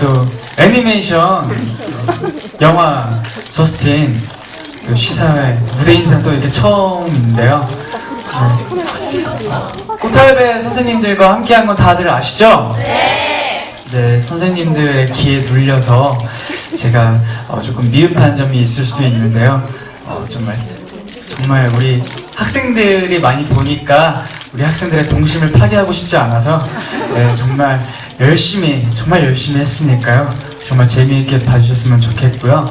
또 애니메이션 영화 저스틴 또 시사회 무대 인사 또 이렇게 처음인데요. 네. 꽃탈배 선생님들과 함께한 건 다들 아시죠? 네, 선생님들의 귀에 눌려서 제가 어, 조금 미흡한 점이 있을 수도 있는데요. 어, 정말 정말 우리 학생들이 많이 보니까 우리 학생들의 동심을 파괴하고 싶지 않아서 네, 정말 열심히 정말 열심히 했으니까요. 정말 재미있게 봐주셨으면 좋겠고요.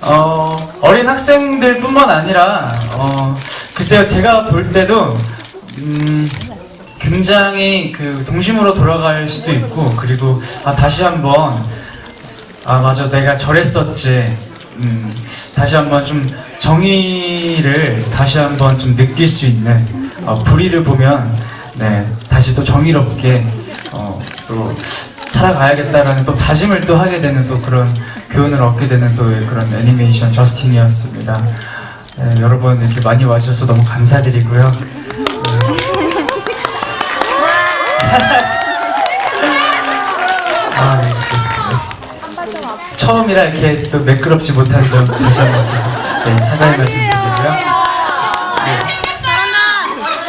어, 어린 학생들뿐만 아니라 어, 글쎄요 제가 볼 때도 음, 굉장히 그 동심으로 돌아갈 수도 있고 그리고 아 다시 한번 아 맞아 내가 저랬었지 음, 다시 한번 좀 정의를 다시 한번 좀 느낄 수 있는 어, 불의를 보면 네 다시 또 정의롭게 어, 또 살아가야겠다라는 또 다짐을 또 하게 되는 또 그런 교훈을 얻게 되는 또 그런 애니메이션 저스틴이었습니다. 네, 여러분 이렇게 많이 와주셔서 너무 감사드리고요. 아, 이렇게 처음이라 이렇게 또 매끄럽지 못한 점 다시 한번 네, 사과의 말씀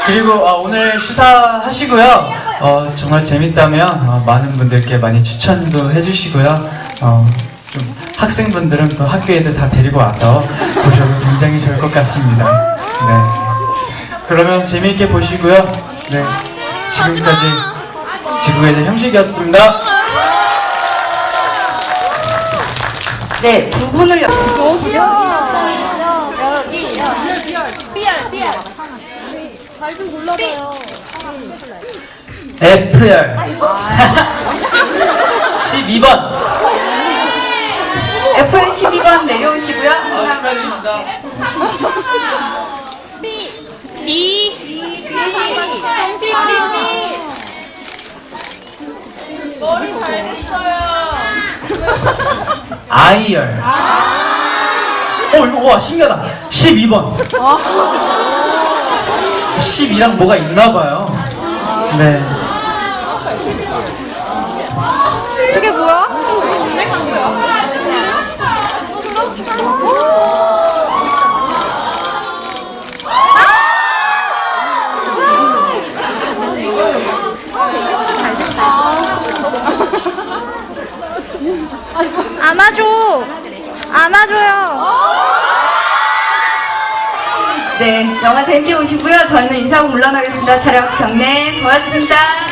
그리고 아, 오늘 시사하시고요. 어, 정말 재밌다면 어, 많은 분들께 많이 추천도 해주시고요. 어, 좀 학생분들은 또 학교에도 다 데리고 와서 보셔도 굉장히 좋을 것 같습니다. 네. 그러면 재미있게 보시고요. 네. 지금까지 지구의 형식이었습니다. 네, 두 분을 여- 잘 좀 골라봐요. FR 12번 F 12번 내려오시고요. 아, 축하드립니다. B. D. 정신 B. 머리 잘했어요. 아이열 어 이거 와 신기하다 12번 12랑 뭐가 있나 봐요 네 그게 뭐야? 안아줘. 안아줘요. 네, 영화 재밌게 보시고요. 저희는 인사하고 물러나겠습니다. 촬영 경례 고맙습니다.